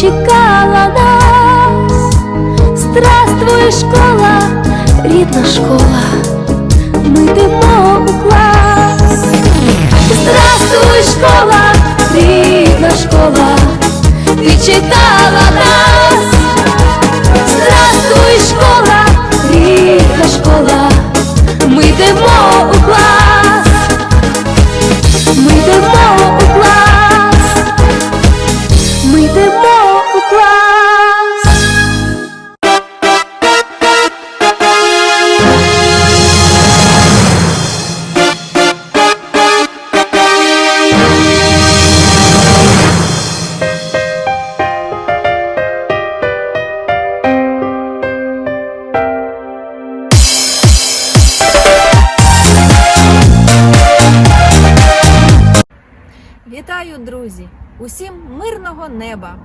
чекала нас. Здравствуй, школа, рідна школа, ми йдемо у клас. Здравствуй, школа, рідна школа, ти чекала нас. Здравствуй, школа, рідна школа, ми йдемо неба!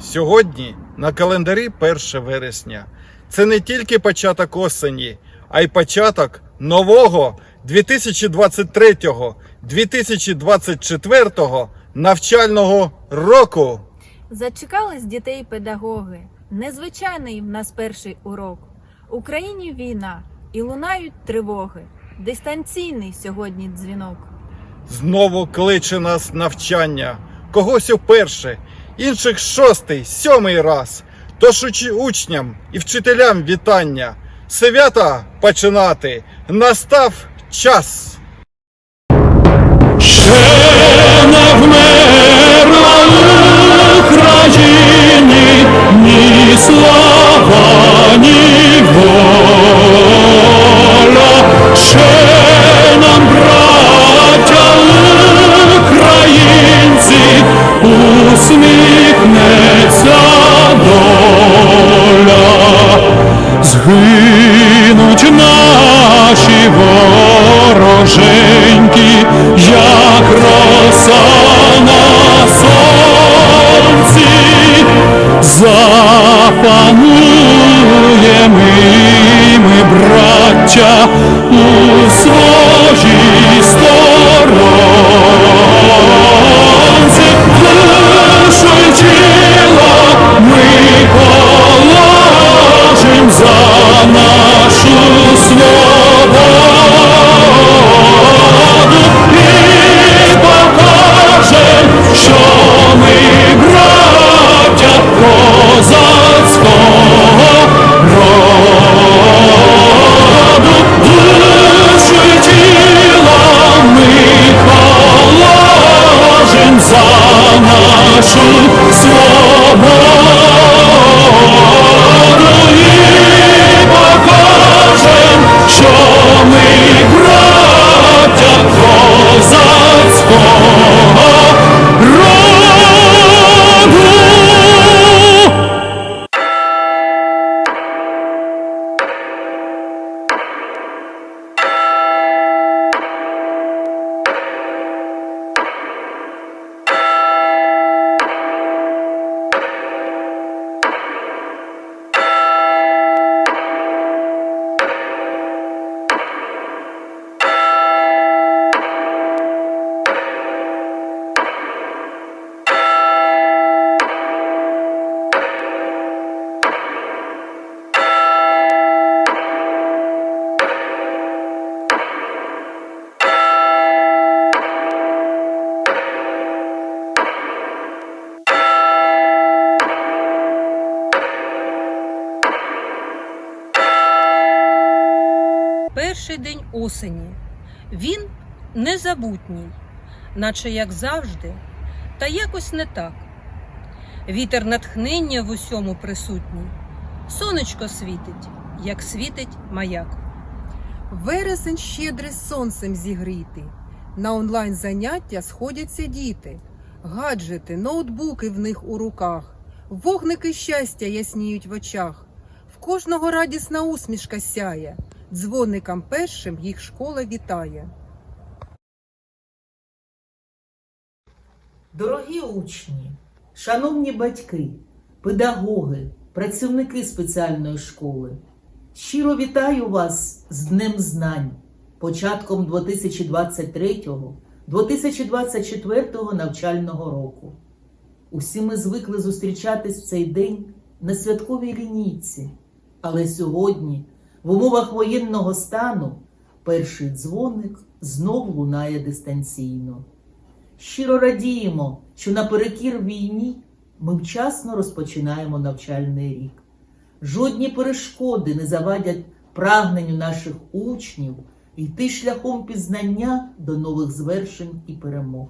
Сьогодні на календарі 1 вересня. Це не тільки початок осені, а й початок нового 2023-2024 навчального року. Зачекались дітей педагоги. Незвичайний в нас перший урок. В Україні війна і лунають тривоги. Дистанційний сьогодні дзвінок. Знову кличе нас навчання. Когось уперше, інших шостий, сьомий раз. Тож уч- учням і вчителям вітання. Свята починати настав час. Ще не вмерла Україні ні слава, ні воля. Ще нам, браття усміхнеться доля. Згинуть наші вороженьки, осені. Він незабутній, наче як завжди, та якось не так. Вітер натхнення в усьому присутній. Сонечко світить, як світить маяк. Вересень щедрий сонцем зігрітий. На онлайн заняття сходяться діти. Гаджети, ноутбуки в них у руках. Вогники щастя ясніють в очах. В кожного радісна усмішка сяє. Дзвоникам першим їх школа вітає. Дорогі учні, шановні батьки, педагоги, працівники спеціальної школи, щиро вітаю вас з Днем Знань, початком 2023-2024 навчального року. Усі ми звикли зустрічатись в цей день на святковій лінійці. Але сьогодні, в умовах воєнного стану, перший дзвоник знов лунає дистанційно. Щиро радіємо, що наперекір війні ми вчасно розпочинаємо навчальний рік. Жодні перешкоди не завадять прагненню наших учнів йти шляхом пізнання до нових звершень і перемог.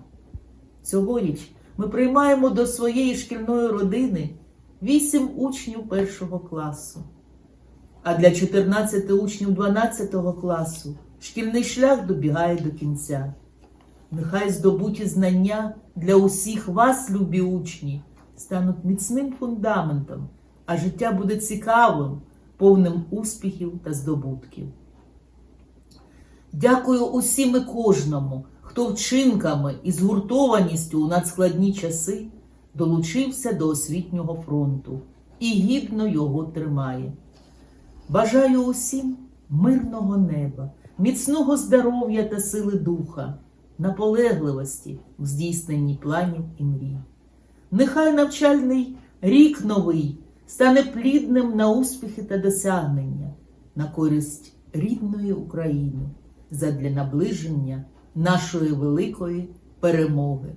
Цьогоріч ми приймаємо до своєї шкільної родини вісім учнів першого класу. А для 14 учнів 12 класу шкільний шлях добігає до кінця. Нехай здобуті знання для усіх вас, любі учні, стануть міцним фундаментом, а життя буде цікавим, повним успіхів та здобутків. Дякую усім і кожному, хто вчинками і згуртованістю у надскладні часи долучився до освітнього фронту і гідно його тримає. Бажаю усім мирного неба, міцного здоров'я та сили духа, наполегливості в здійсненні планів і мрій. Нехай навчальний рік новий стане плідним на успіхи та досягнення, на користь рідної України, задля наближення нашої великої перемоги.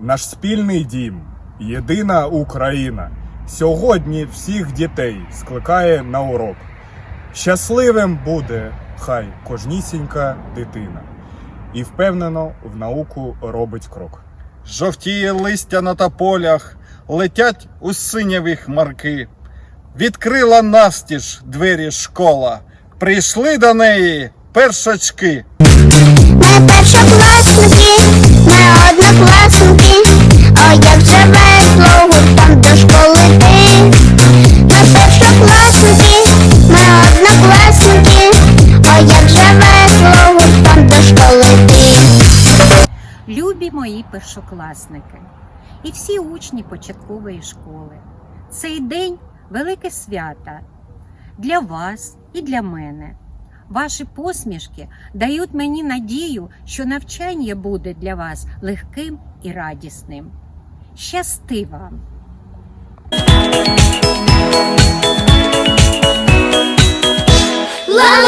Наш спільний дім, єдина Україна, сьогодні всіх дітей скликає на урок. Щасливим буде хай кожнісінька дитина, і впевнено в науку робить крок. Жовтіє листя на тополях, летять у синяві хмарки. Відкрила настіж двері школа, прийшли до неї першачки. Ми першокласники, ми однокласники, мої першокласники і всі учні початкової школи. Цей день велике свято для вас і для мене. Ваші посмішки дають мені надію, що навчання буде для вас легким і радісним. Щасти вам! Щасливі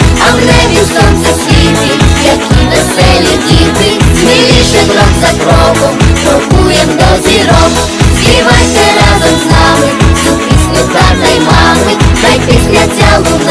А в небі сонце світить, які веселі діти, сміліше крок за кроком, крокуєм до зірок. Співайте разом з нами цю пісню тата й мами, хай пісня ця лунає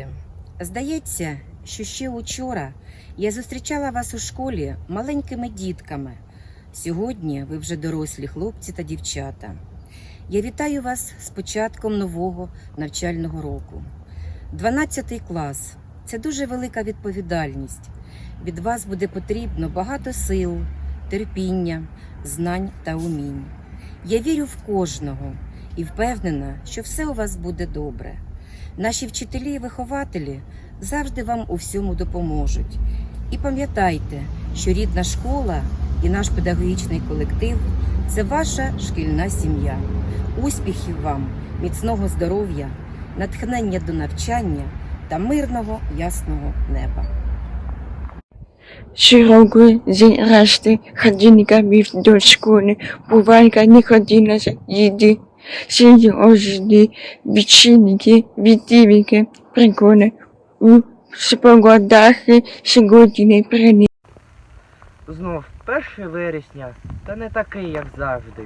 Діти, здається, що ще учора я зустрічала вас у школі маленькими дітками. Сьогодні ви вже дорослі хлопці та дівчата. Я вітаю вас з початком нового навчального року. 12 клас це дуже велика відповідальність. Від вас буде потрібно багато сил, терпіння, знань та умінь. Я вірю в кожного і впевнена, що все у вас буде добре. Наші вчителі і вихователі завжди вам у всьому допоможуть. І пам'ятайте, що рідна школа і наш педагогічний колектив це ваша шкільна сім'я. Успіхів вам, міцного здоров'я, натхнення до навчання та мирного ясного неба. Щороку зрости ходинка бів до школи, бувалька не ходила за їди. Серйозні відчинники, відтівки, приколи у спогодах сьогодні прині. Знов 1 вересня, та не такий, як завжди.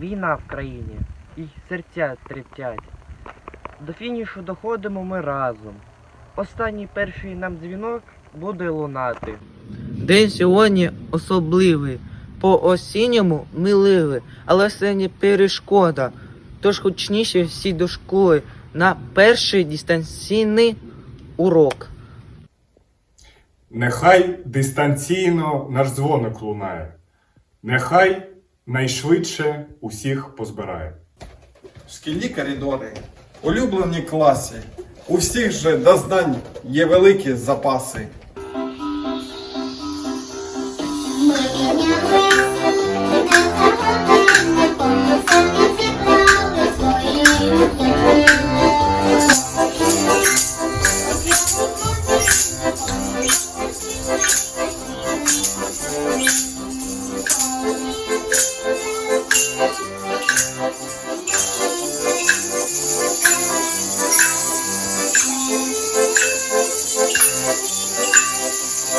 Війна в країні, і серця трептять. До фінішу доходимо ми разом. Останній перший нам дзвінок буде лунати. День сьогодні особливий, по осінньому миливий, але це не перешкода. Тож гучніше всі до школи на перший дистанційний урок. Нехай дистанційно наш дзвоник лунає. Нехай найшвидше усіх позбирає. Шкільні коридори, улюблені класи. У всіх же до знань є великі запаси. ♪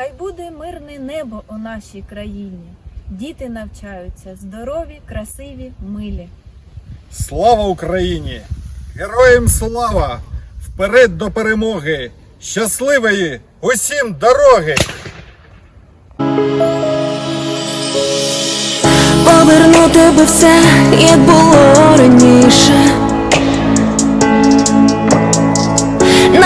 Хай буде мирне небо у нашій країні. Діти навчаються здорові, красиві, милі. Слава Україні! Героям слава! Вперед до перемоги! Щасливої усім дороги! Повернути би все, як було раніше.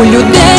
у людей.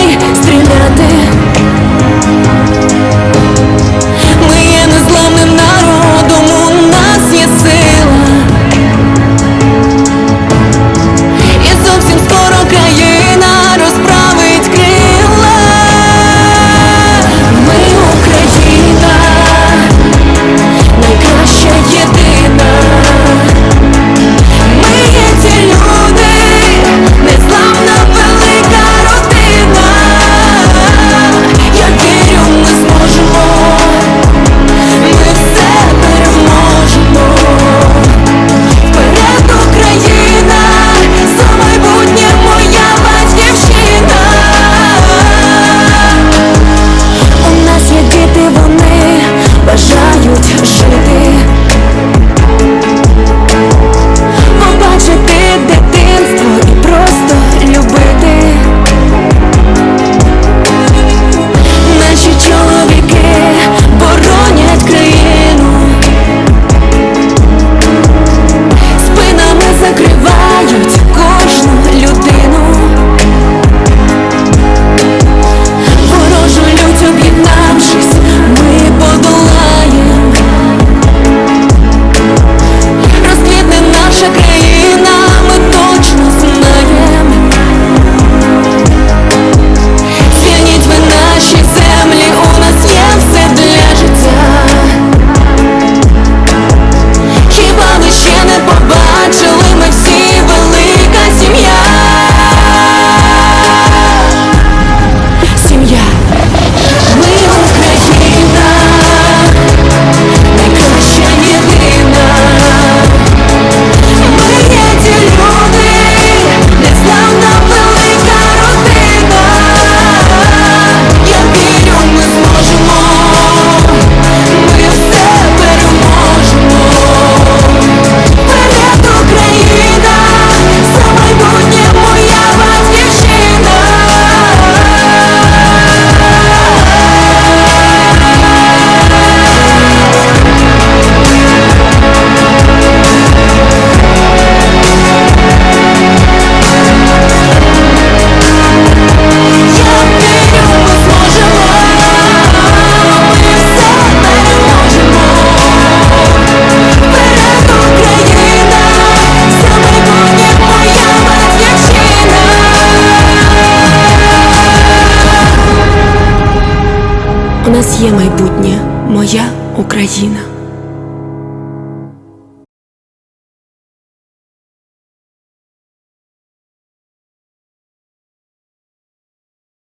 Україна.